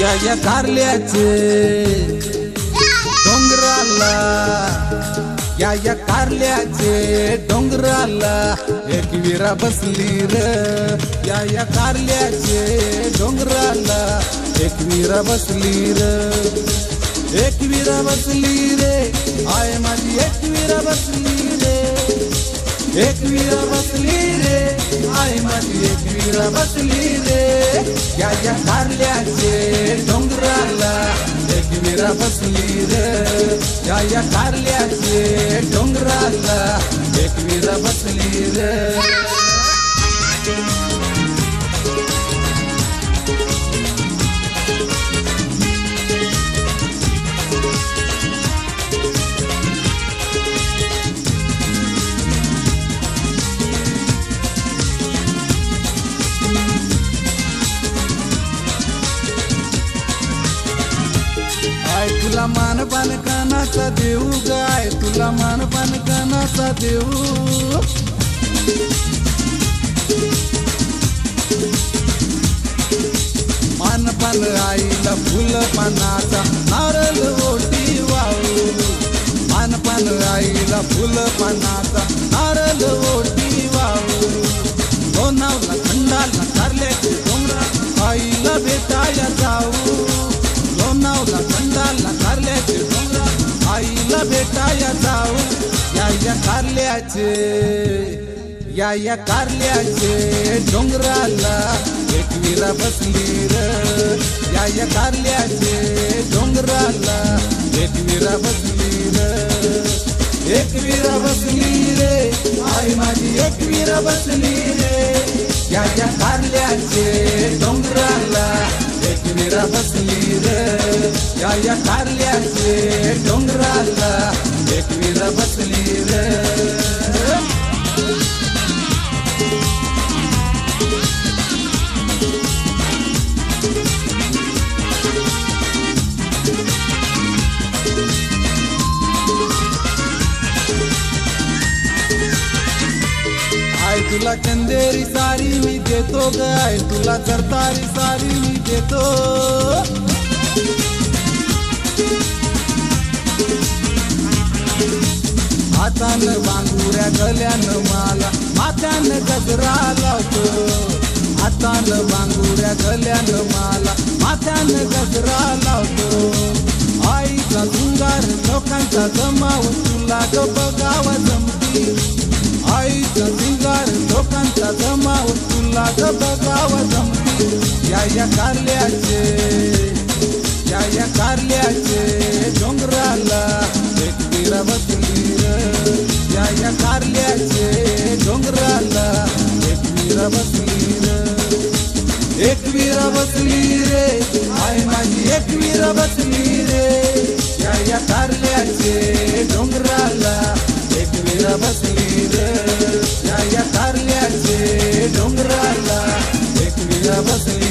या या कारल्याचे डोंगराला या या कारल्याचे डोंगराला एक विरा बसली र. या या कारल्याचे डोंगराला एक विरा बसली र. एक विरा बसली रे आय माझी एक विरा बसली रे. एक विरा आय बसली रे या या कारल्याचे डोंगराला एक बसली रे या या कारल्याचे डोंगराला एक बसली रे. तुला तुला मानपान कानाचा देऊ गाय तुला मानपान कानाचा देऊ. मानपान आईला फुल पानाचा नारळ ओटी वाऊ मानपान आईला फुल पानाचा नारळ ओटी वाऊ लोणावला खंडाला कारले डोंगरा आईला भेटायचा या कारल्याचे या या कारल्याचे डोंगराला एकवीला बसली र. या या कारल्याचे डोंगराला एक बसली र. एकवीरा बसली रे आई माझी एकवीरा बसली रे. या या कारल्याचे डोंगराला एकवीरा बसली रे. या या कारल्याचे डोंगराला एकवीरा बसली तुला चंदेरी सारी मी देतो गाय तुला चरतारी सारी मी देतो. हातानं बांगुऱ्या गल्यानं माला माथ्यानं गजरा लावतो हातानं बांगुऱ्या गल्यानं माला माथ्यानं गजरा लावतो आईचा झुंगार लोकांचा जमाव तुला ग बघावा जमा या कारल्याचे या या कारल्याचे डोंगराला एक विरा बसली या या कारल्याचे डोंगराला एक विरा बसलीर एक विरा बसली रे आय माझी एक विरा बसली रे. या या कारल्याचे डोंगराला एक विरा बसली रे. या या कारल्याचे डोंगराला एक विरा बसली